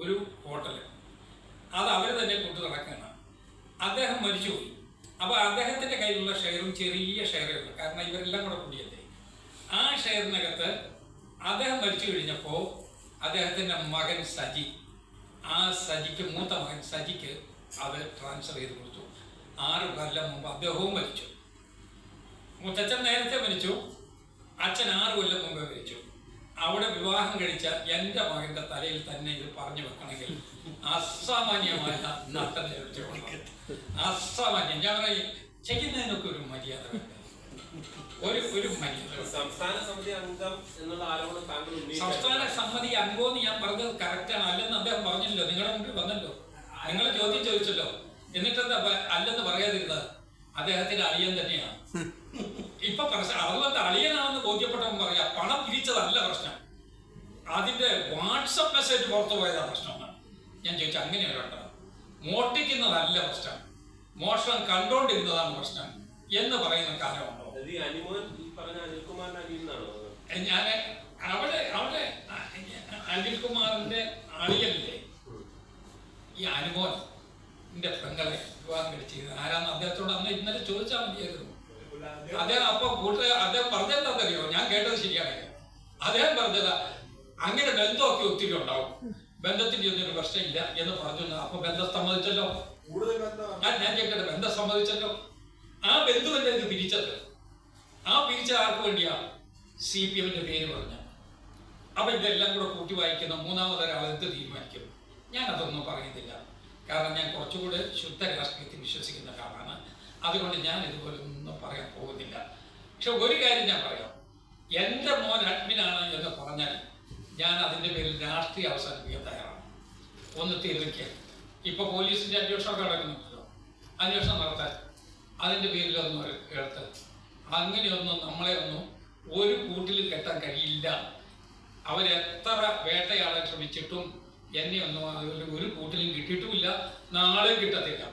ഒരു ഹോട്ടൽ അത് അവർ തന്നെ കൊണ്ടു നടക്കുകയാണ്. അദ്ദേഹം മരിച്ചുപോയി. അപ്പോൾ അദ്ദേഹത്തിന്റെ കയ്യിലുള്ള ഷെയറും ചെറിയ ഷെയറേ കാരണം ഇവരെല്ലാം കൂടെ കൂടിയല്ലേ. ആ ഷെയറിനകത്ത് അദ്ദേഹം മരിച്ചു കഴിഞ്ഞപ്പോൾ അദ്ദേഹത്തിന്റെ മകൻ സജി. ആ സജിക്ക് മൂത്ത മകൻ സജിക്ക് അത് ട്രാൻസ്ഫർ ചെയ്ത് കൊടുത്തു. ആറ് കൊല്ലം മുമ്പ് അദ്ദേഹവും മരിച്ചു. മുത്തച്ഛൻ നേരത്തെ മരിച്ചു. അച്ഛൻ ആറ് കൊല്ലം മുമ്പേ മരിച്ചു. അവിടെ വിവാഹം കഴിച്ച എന്റെ മകന്റെ തലയിൽ തന്നെ ഇത് പറഞ്ഞു വെക്കണമെങ്കിൽ അസാമാന്യമായ നട്ടം അസാമാന്യം. ഞാൻ പറയും ചെയ്യുന്നതിനൊക്കെ ഒരു മര്യാദ ഒരു ഒരു മര്യാദ സംസ്ഥാന സമിതി അംഗം എന്നുള്ള ആരോപണം താങ്കൾ ഉന്നയിച്ചു. സമിതി അംഗമെന്ന് ഞാൻ പറഞ്ഞത് കറക്റ്റാണ് അല്ലെന്ന് അദ്ദേഹം പറഞ്ഞില്ലല്ലോ. നിങ്ങളുടെ മുമ്പിൽ വന്നല്ലോ. നിങ്ങൾ ചോദ്യം ചോദിച്ചല്ലോ. എന്നിട്ടെന്താ അല്ലെന്ന് പറയാതിരുന്നത്? അദ്ദേഹത്തിന്റെ അളിയൻ തന്നെയാണ് ഇപ്പൊ പ്രശ്നം അതുകൊണ്ട് അളിയനാണെന്ന് ബോധ്യപ്പെട്ടവൻ പറയാ പണം പിരിച്ചതല്ല പ്രശ്നം അതിന്റെ വാട്സപ്പ് മെസ്സേജ് പുറത്തു പോയതാ പ്രശ്നമാണ് ഞാൻ ചോദിച്ചു അങ്ങനെയുണ്ടോ മോഷ്ടിക്കുന്നതല്ല പ്രശ്നം. മോഷണം കണ്ടോണ്ടിരുന്നതാണ് പ്രശ്നം എന്ന് പറയുന്ന കാലമുണ്ടോ ഞാൻ അവിടെ അവിടെ അനിൽകുമാറിന്റെ അളിയല്ലേ ഈ അനുമോന്റെ പെങ്ങളെ വിവാഹം കഴിച്ചത് ആരാന്ന് അദ്ദേഹത്തോട് അന്ന് ഇന്നലെ ചോദിച്ചാൽ മതിയായിരുന്നു. അദ്ദേഹം അപ്പൊ കൂട്ടുകാർ അദ്ദേഹം പറഞ്ഞെന്താണെന്നറിയോ ഞാൻ കേട്ടത് ശരിയാണ് അദ്ദേഹം പറഞ്ഞത് അങ്ങനെ ബന്ധമൊക്കെ ഒത്തിരി ഉണ്ടാവും. ബന്ധത്തിന്റെ ഒന്നും ഒരു പ്രശ്നമില്ല എന്ന് പറഞ്ഞു അപ്പൊ ബന്ധം സമ്മതിച്ചല്ലോ? കൂടുതൽ ഞാൻ ഞാൻ കേൾക്കട്ടെ ബന്ധം സമ്മതിച്ചല്ലോ? ആ ബന്ധുവല്ലേ ഇത് പിരിച്ചത്? ആ പിരിച്ച ആർക്ക് വേണ്ടിയാ? സി പി എമ്മിന്റെ പേര് പറഞ്ഞ. അപ്പൊ ഇതെല്ലാം കൂടെ കൂട്ടി വായിക്കുന്ന മൂന്നാമതൊരാൾ എന്ത് തീരുമാനിക്കും? ഞാൻ അതൊന്നും പറയുന്നില്ല. കാരണം ഞാൻ കുറച്ചുകൂടെ ശുദ്ധ രാഷ്ട്രീയത്തിൽ വിശ്വസിക്കുന്ന ആളാണ് അതുകൊണ്ട് ഞാൻ ഇതുപോലെ ഒന്നും പറയാൻ പോകുന്നില്ല. പക്ഷെ ഒരു കാര്യം ഞാൻ പറയാം. എന്റെ മോൻ അഡ്മിനാണ് എന്ന് പറഞ്ഞാൽ ഞാൻ അതിന്റെ പേരിൽ രാഷ്ട്രീയ അവസാനിപ്പിക്കാൻ തയ്യാറാണ്. ഒന്ന് തെളിക്ക ഇപ്പൊ പോലീസിന്റെ അന്വേഷണമൊക്കെ നടക്കുന്നുണ്ടല്ലോ അന്വേഷണം നടത്താൻ അതിന്റെ പേരിൽ പേരിലൊന്നും എടുത്ത്. അങ്ങനെയൊന്നും നമ്മളെ ഒന്നും ഒരു കൂട്ടിൽ കെട്ടാൻ കഴിയില്ല. അവരെത്ര വേട്ടയാളെ ശ്രമിച്ചിട്ടും എന്നെ ഒന്നും ഒരു കൂട്ടിലും കിട്ടിയിട്ടുമില്ല. നാളെ കിട്ടത്തില്ല.